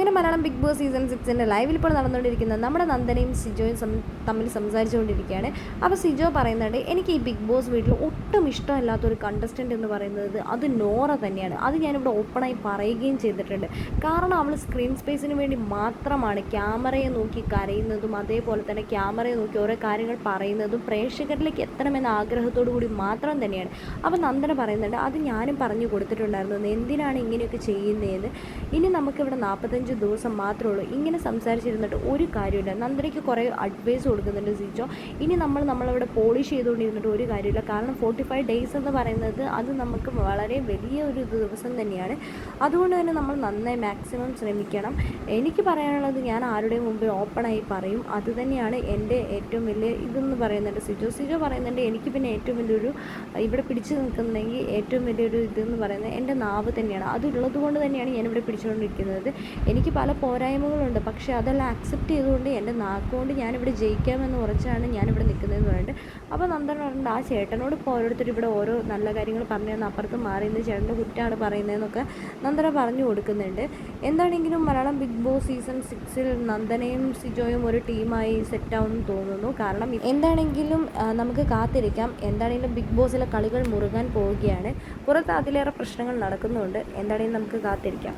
അങ്ങനെ Malayalam Bigg Boss season സിക്സിന്റെ ലൈവിൽ ഇപ്പോൾ നടന്നുകൊണ്ടിരിക്കുന്നത് നമ്മുടെ നന്ദനയും സിജോയും തമ്മിൽ സംസാരിച്ചുകൊണ്ടിരിക്കുകയാണ്. അപ്പോൾ സിജോ പറയുന്നുണ്ട് എനിക്ക് ഈ ബിഗ് ബോസ് വീട്ടിൽ ഒട്ടും ഇഷ്ടമല്ലാത്തൊരു കണ്ടസ്റ്റന്റ് എന്ന് പറയുന്നത് അത് നോറ തന്നെയാണ്. അത് ഞാനിവിടെ ഓപ്പണായി പറയുകയും ചെയ്തിട്ടുണ്ട്. കാരണം അവൾ സ്ക്രീൻ സ്പേസിന് വേണ്ടി മാത്രമാണ് ക്യാമറയെ നോക്കി കരയുന്നതും അതേപോലെ തന്നെ ക്യാമറയെ നോക്കി ഓരോ കാര്യങ്ങൾ പറയുന്നതും പ്രേക്ഷകരിലേക്ക് എത്തണമെന്ന ആഗ്രഹത്തോടു കൂടി മാത്രം തന്നെയാണ്. അപ്പോൾ നന്ദന പറയുന്നുണ്ട് അത് ഞാനും പറഞ്ഞു കൊടുത്തിട്ടുണ്ടായിരുന്നു. എന്തിനാണ് ഇങ്ങനെയൊക്കെ ചെയ്യുന്നതെന്ന്? ഇനി നമുക്കിവിടെ നാൽപ്പത്തഞ്ച് ദിവസം മാത്രമേ ഉള്ളൂ. ഇങ്ങനെ സംസാരിച്ചിരുന്നിട്ട് ഒരു കാര്യമില്ല നന്ദനയ്ക്ക് കുറേ അഡ്വൈസ് കൊടുക്കുന്നുണ്ട് സിജോ. ഇനി നമ്മൾ നമ്മളവിടെ പോളിഷ് ചെയ്തുകൊണ്ടിരുന്നിട്ട് ഒരു കാര്യമില്ല കാരണം ഫോർട്ടി ഫൈവ് ഡേയ്സ് എന്ന് പറയുന്നത് അത് നമുക്ക് വളരെ വലിയ ഒരു ദിവസം തന്നെയാണ്. അതുകൊണ്ട് തന്നെ നമ്മൾ നന്നായി മാക്സിമം ശ്രമിക്കണം. എനിക്ക് പറയാനുള്ളത് ഞാൻ ആരുടെയും മുമ്പിൽ ഓപ്പണായി പറയും. അത് തന്നെയാണ് എന്റെ ഏറ്റവും വലിയ ഇതെന്ന് പറയുന്നുണ്ട് സിജോ. സിജോ പറയുന്നുണ്ട് എനിക്ക് പിന്നെ ഏറ്റവും വലിയൊരു ഇവിടെ പിടിച്ചു നിൽക്കുന്നെങ്കിൽ ഏറ്റവും വലിയൊരു ഇതെന്ന് പറയുന്നത് എന്റെ നാവ് തന്നെയാണ്. അതുള്ളത് കൊണ്ട് തന്നെയാണ് ഞാനിവിടെ പിടിച്ചുകൊണ്ടിരിക്കുന്നത്. എനിക്ക് പല പോരായ്മകളുണ്ട്. പക്ഷേ അതെല്ലാം അക്സെപ്റ്റ് ചെയ്തുകൊണ്ട് എന്റെ നാക്കുകൊണ്ട് ഞാനിവിടെ ജയിക്കാമെന്ന് ഉറച്ചാണ് ഞാനിവിടെ നിൽക്കുന്നതെന്ന് പറഞ്ഞിട്ട് അപ്പോൾ നന്ദൻ പറഞ്ഞിട്ട് ആ ചേട്ടനോട് ഇപ്പോൾ ഓരോരുത്തർ ഇവിടെ ഓരോ നല്ല കാര്യങ്ങൾ പറഞ്ഞു തന്ന് അപ്പുറത്ത് മാറി നിന്ന് ചേട്ടന്റെ കുറ്റമാണ് പറയുന്നതെന്നൊക്കെ നന്ദന പറഞ്ഞു കൊടുക്കുന്നുണ്ട്. എന്താണെങ്കിലും മലയാളം ബിഗ് ബോസ് സീസൺ സിക്സിൽ നന്ദനയും സിജോയും ഒരു ടീമായി സെറ്റാവുമെന്ന് തോന്നുന്നു. കാരണം എന്താണെങ്കിലും നമുക്ക് കാത്തിരിക്കാം. എന്താണെങ്കിലും ബിഗ് ബോസിലെ കളികൾ മുറുകാൻ പോവുകയാണ്. പുറത്ത് അതിലേറെ പ്രശ്നങ്ങൾ നടക്കുന്നുണ്ട്. എന്താണെങ്കിലും നമുക്ക് കാത്തിരിക്കാം.